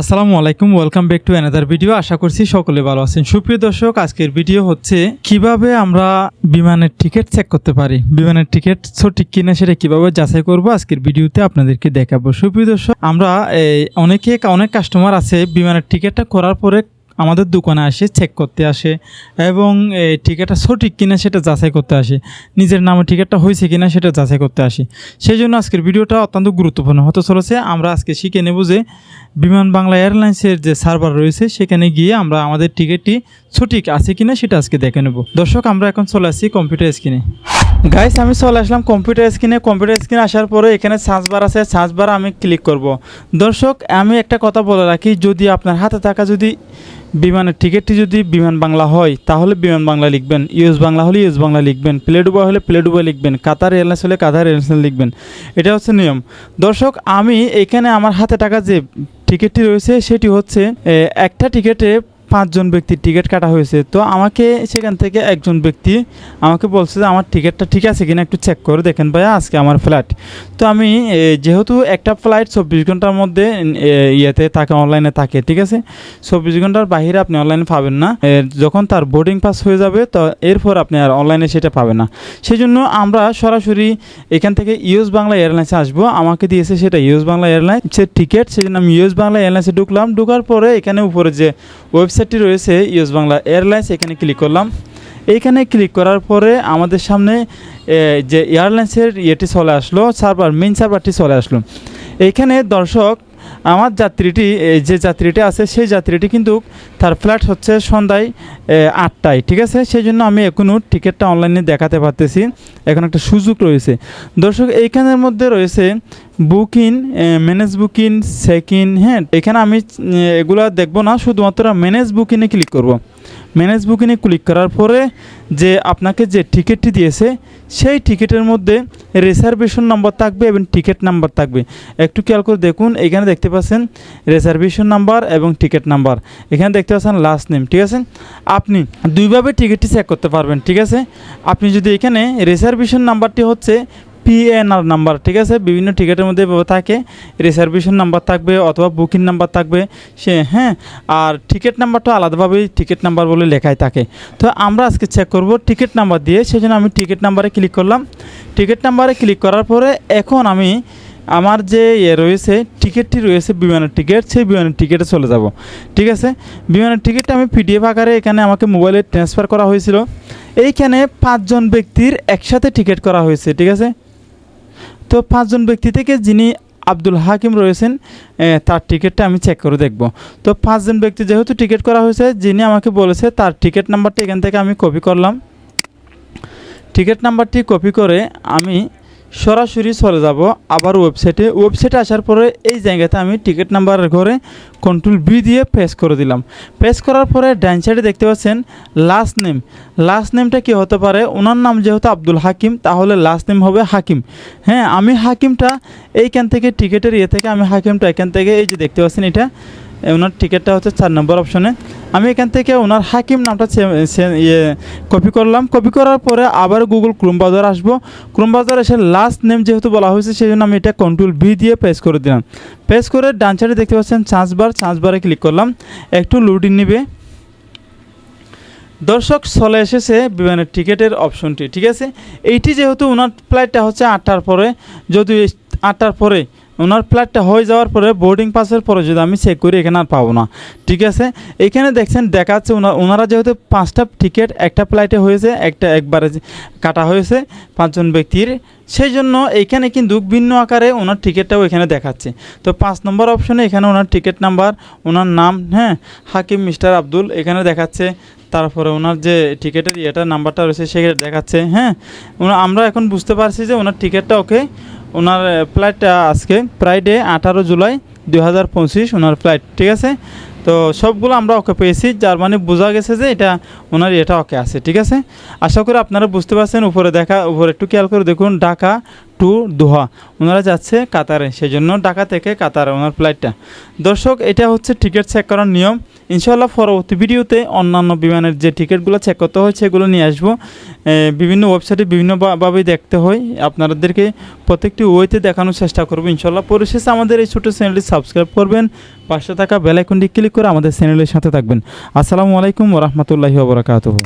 আসসালামু আলাইকুম welcome back to another video আশা করছি সকলে ভালো আছেন। সুপ্রিয় দর্শক, আজকের ভিডিও হচ্ছে, কীভাবে আমরা বিমানের টিকিট চেক করতে পারি? বিমানের টিকিট সঠিক কিনা সেটা কীভাবে যাচাই করব? আজকের ভিডিওতে আপনাদেরকে দেখাবো। সুপ্রিয় দর্শক, আমরা অনেকে, অনেক কাস্টমার আছে বিমানের টিকিটটা করার পরে আমাদের দোকানে আসে চেক করতে আসে এবং টিকিটটা সঠিক কিনা সেটা যাচাই করতে আসে। নিজের নামে টিকিটটা হয়েছে কিনা সেটা যাচাই করতে আসে। সেই জন্য আজকের ভিডিওটা অত্যন্ত গুরুত্বপূর্ণ। হতে চলেছে, আমরা আজকে শিখে নেব যে বিমান বাংলা এয়ারলাইন্সের যে সার্ভার রয়েছে, সেখানে গিয়ে আমরা আমাদের টিকিটটি সঠিক আছে কিনা সেটা আজকে দেখে নেব। দর্শক, আমরা এখন চলে আসছি কম্পিউটার স্ক্রিনে গাইস আমি চলে আসলাম কম্পিউটার স্ক্রিনে কম্পিউটার স্ক্রিনে আসার পরে এখানে সার্চ বার আছে। সার্চ বার আমি ক্লিক করব। দর্শক, আমি একটা কথা বলে রাখি, যদি আপনার হাতে থাকা যদি বিমানের টিকিটটি যদি বিমান বাংলা হয়, তাহলে বিমান বাংলা লিখবেন। ইউএস বাংলা হলে ইউএস বাংলা লিখবেন। প্লে ডুবা হলে প্লে ডুবা লিখবেন। কাতার এয়ারলাইন্স হলে কাতার এয়ারলাইন্স লিখবেন। এটা হচ্ছে নিয়ম। দর্শক, আমি এখানে আমার হাতে টাকা যে টিকিটটি রয়েছে, সেটি হচ্ছে একটা টিকিটে পাঁচজন ব্যক্তির টিকিট কাটা হয়েছে। তো আমাকে সেখান থেকে একজন ব্যক্তি আমাকে বলছে যে, আমার টিকিটটা ঠিক আছে কিনা একটু চেক করে, দেখেন ভাইয়া, আজকে আমার ফ্লাইট তো আমি যেহেতু একটা ফ্লাইট চব্বিশ ঘণ্টার মধ্যে ইয়েতে থাকে অনলাইনে থাকে, ঠিক আছে? চব্বিশ ঘণ্টার বাইরে আপনি অনলাইনে পাবেন না। যখন তার বোর্ডিং পাস হয়ে যাবে, তো এরপর আপনি আর অনলাইনে সেটা পাবেন না। সেই জন্য আমরা সরাসরি এখান থেকে ইউএস বাংলা এয়ারলাইন্সে আসব। আমাকে দিয়েছে সেটা ইউএস বাংলা এয়ারলাইন্সের টিকিট সেই জন্য আমি ইউএস বাংলা এয়ারলাইন্সে ঢুকলাম। ঢুকার পরে এখানে উপরে যে ওয়েবসাইটটি রয়েছে ইউএস বাংলা এয়ারলাইন্স, এখানে ক্লিক করলাম। এইখানে ক্লিক করার পরে আমাদের সামনে যে এয়ারলাইন্সের ইয়েটি চলে আসলো, সার্ভার মেইন সার্ভারটি চলে আসলো। এইখানে দর্শক, আমার যাত্রীটি যে যাত্রীটি আছে, সেই যাত্রীটি কিন্তু তার ফ্লাইট হচ্ছে সন্ধ্যায় আটটায়, ঠিক আছে? সেই জন্য আমি এখনও টিকিটটা অনলাইনে দেখাতে পারতেছি। এখন একটা সুযোগ রয়েছে। দর্শক, এইখানের মধ্যে রয়েছে booking manage booking check in হ্যাঁ এখানে আমি এগুলা দেখব না, শুধুমাত্র ম্যানেজ বুকিংয়ে ক্লিক করব। ম্যানেজ বুকিংয়ে ক্লিক করার পরে যে আপনাকে যে টিকিটটি দিয়েছে, সেই টিকিটের মধ্যে রিজার্ভেশন নাম্বার থাকবে এবং টিকিট নাম্বার থাকবে। একটু খেয়াল করে দেখুন, এখানে দেখতে পাচ্ছেন রিজার্ভেশন নাম্বার এবং টিকিট নাম্বার এখানে দেখতে পাচ্ছেন লাস্ট নেম ঠিক আছে? আপনি দুইভাবে টিকিটটি চেক করতে পারবেন, ঠিক আছে? আপনি যদি এখানে রিজার্ভেশন নাম্বারটি হচ্ছে পিএনআর নাম্বার ঠিক আছে? বিভিন্ন টিকিটের মধ্যে থাকে। রিজার্ভেশন নাম্বার থাকবে অথবা বুকিং নাম্বার থাকবে। সে হ্যাঁ? আর টিকিট নাম্বারটা আলাদাভাবেই টিকিট নাম্বার বলে লেখাই থাকে। তো আমরা আজকে চেক করব টিকিট নাম্বার দিয়ে। সেই জন্য আমি টিকিট নাম্বারে ক্লিক করলাম। টিকিট নাম্বারে ক্লিক করার পরে এখন আমি আমার যে ইয়ে রয়েছে টিকিটটি রয়েছে বিমানের টিকিট সেই বিমানের টিকিটে চলে যাব। ঠিক আছে? বিমানের টিকিটটা আমি পিডিএফ আকারে এখানে আমাকে মোবাইলে ট্রান্সফার করা হয়েছিল। এইখানে পাঁচজন ব্যক্তির একসাথে টিকিট করা হয়েছে, ঠিক আছে? তো পাঁচজন ব্যক্তি থেকে যিনি আব্দুল হাকিম রয়েছেন তার টিকিটটা আমি চেক করে দেখব। তো পাঁচজন ব্যক্তি যেহেতু টিকিট করা হয়েছে, যিনি আমাকে বলেছে তার টিকিট নাম্বারটি এখান থেকে আমি কপি করলাম। টিকিট নাম্বারটি কপি করে আমি সরাসরি চলে যাব আবার ওয়েবসাইটে ওয়েবসাইটে আসার পরে এই জায়গাতে আমি টিকিট নাম্বারের ঘরে কন্ট্রোল বি দিয়ে পেস করে দিলাম। পেস করার পরে ডাইন সাইডে দেখতে পাচ্ছেন লাস্ট নেম লাস্ট নেমটা কি হতে পারে? ওনার নাম যেহেতু আব্দুল হাকিম, তাহলে লাস্ট নেম হবে হাকিম। হ্যাঁ আমি হাকিমটা এইখান থেকে টিকিটের ইয়ে থেকে আমি হাকিমটা এখান থেকে এই যে দেখতে পাচ্ছেন এটা ওনার টিকিটটা হচ্ছে চার নম্বর অপশনে আমি এখান থেকে ওনার হাকিম নামটা ইয়ে কপি করলাম। কপি করার পরে আবার গুগল ক্রোম বাজার আসব। ক্রোম বাজার এসে লাস্ট নেম যেহেতু বলা হয়েছে সেই জন্য আমি এটা কন্ট্রোল ভি দিয়ে পেস করে দিলাম। পেস করে ডান সাইডে দেখতে পাচ্ছেন চার্জ বার চার্জ বারে ক্লিক করলাম। একটু লোডিং নেবে। দর্শক, চলে এসেছে বিমানের টিকিটের অপশনটি ঠিক আছে? এইটি যেহেতু ওনার ফ্লাইটটা হচ্ছে আটটার পরে যদি আটটার পরে ওনার ফ্ল্যাটটা হয়ে যাওয়ার পরে বোর্ডিং পাসের পরে যদি আমি চেক করি, এখানে আর পাবো না। ঠিক আছে? এখানে দেখছেন, দেখাচ্ছে ওনার যেহেতু পাঁচটা টিকিট একটা ফ্লাইটে হয়েছে, একটা একবারে কাটা হয়েছে পাঁচজন ব্যক্তির। সেই জন্য এইখানে কিন্তু ভিন্ন আকারে ওনার টিকিটটাও এখানে দেখাচ্ছে। তো পাঁচ নম্বর অপশনে এখানে ওনার টিকিট নাম্বার ওনার নাম হ্যাঁ? হাকিম, মিস্টার আব্দুল এখানে দেখাচ্ছে। তারপরে ওনার যে টিকিটের ইয়েটা নাম্বারটা রয়েছে সেটা দেখাচ্ছে হ্যাঁ? আমরা এখন বুঝতে পারছি যে ওনার টিকিটটা ওকে ওনার ফ্লাইটটা আজকে ফ্রাইডে আঠারো জুলাই দুই হাজার পঁচিশ ওনার ফ্লাইট ঠিক আছে? তো সবগুলো আমরা ওকে পেয়েছি, যার মানে বোঝা গেছে যে এটা ওনার এটা ওকে আছে, ঠিক আছে? আশা করি আপনারা বুঝতে পারছেন, উপরে দেখা, উপরে একটু খেয়াল করে দেখুন, ঢাকা টু দোহা। ওনারা যাচ্ছে কাতারে সেই জন্য ঢাকা থেকে কাতারে ওনার ফ্লাইটটা দর্শক, এটা হচ্ছে টিকিট চেক করার নিয়ম। ইনশাল্লাহ পরবর্তী ভিডিওতে অন্যান্য বিমানের যে টিকিটগুলো চেক করতে হয়, সেগুলো নিয়ে আসব। বিভিন্ন ওয়েবসাইটে বিভিন্নভাবে দেখতে হয়। আপনাদেরকে প্রত্যেকটি ওয়েতে দেখানোর চেষ্টা করব ইনশাল্লাহ পরিশেষে আমাদের এই ছোটো চ্যানেলটি সাবস্ক্রাইব করবেন। পাশে থাকা বেলাইকনটি ক্লিক করে আমাদের চ্যানেলের সাথে থাকবেন। আসসালামু আলাইকুম ওরহমতুল্লাহি ওবরাকাতুহু